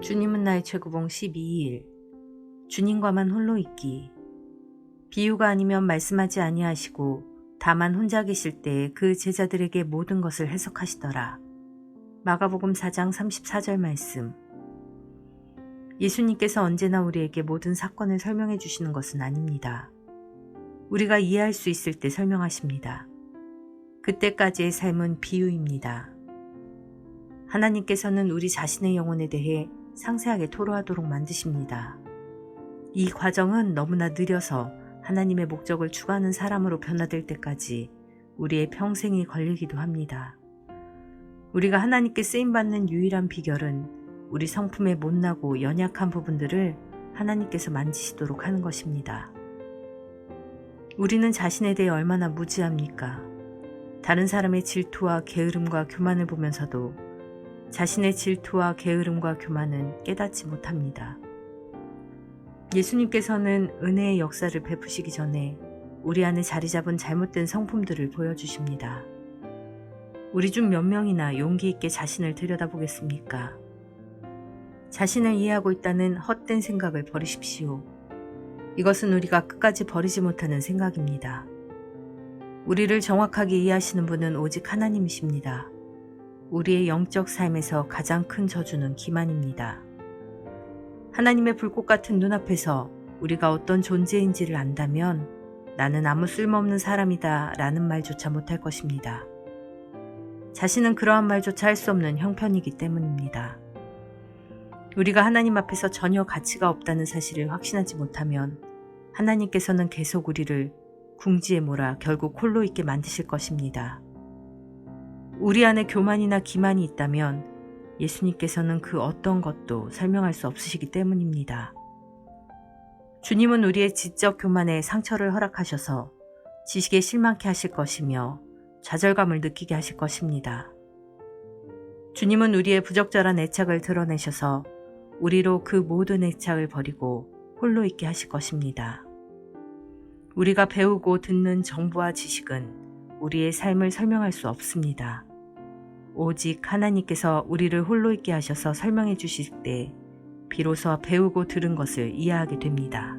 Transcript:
주님은 나의 최고봉 12일 주님과만 홀로 있기 비유가 아니면 말씀하지 아니하시고 다만 혼자 계실 때 그 제자들에게 모든 것을 해석하시더라. 마가복음 4장 34절 말씀 예수님께서 언제나 우리에게 모든 사건을 설명해 주시는 것은 아닙니다. 우리가 이해할 수 있을 때 설명하십니다. 그때까지의 삶은 비유입니다. 하나님께서는 우리 자신의 영혼에 대해 상세하게 토로하도록 만드십니다. 이 과정은 너무나 느려서 하나님의 목적을 추구하는 사람으로 변화될 때까지 우리의 평생이 걸리기도 합니다. 우리가 하나님께 쓰임받는 유일한 비결은 우리 성품의 못나고 연약한 부분들을 하나님께서 만지시도록 하는 것입니다. 우리는 자신에 대해 얼마나 무지합니까? 다른 사람의 질투와 게으름과 교만을 보면서도 자신의 질투와 게으름과 교만은 깨닫지 못합니다. 예수님께서는 은혜의 역사를 베푸시기 전에 우리 안에 자리 잡은 잘못된 성품들을 보여주십니다. 우리 중 몇 명이나 용기 있게 자신을 들여다보겠습니까? 자신을 이해하고 있다는 헛된 생각을 버리십시오. 이것은 우리가 끝까지 버리지 못하는 생각입니다. 우리를 정확하게 이해하시는 분은 오직 하나님이십니다. 우리의 영적 삶에서 가장 큰 저주는 기만입니다. 하나님의 불꽃 같은 눈앞에서 우리가 어떤 존재인지를 안다면 나는 아무 쓸모없는 사람이다 라는 말조차 못할 것입니다. 자신은 그러한 말조차 할 수 없는 형편이기 때문입니다. 우리가 하나님 앞에서 전혀 가치가 없다는 사실을 확신하지 못하면 하나님께서는 계속 우리를 궁지에 몰아 결국 홀로 있게 만드실 것입니다. 우리 안에 교만이나 기만이 있다면 예수님께서는 그 어떤 것도 설명할 수 없으시기 때문입니다. 주님은 우리의 지적 교만에 상처를 허락하셔서 지식에 실망케 하실 것이며 좌절감을 느끼게 하실 것입니다. 주님은 우리의 부적절한 애착을 드러내셔서 우리로 그 모든 애착을 버리고 홀로 있게 하실 것입니다. 우리가 배우고 듣는 정보와 지식은 우리의 삶을 설명할 수 없습니다. 오직 하나님께서 우리를 홀로 있게 하셔서 설명해 주실 때 비로소 배우고 들은 것을 이해하게 됩니다.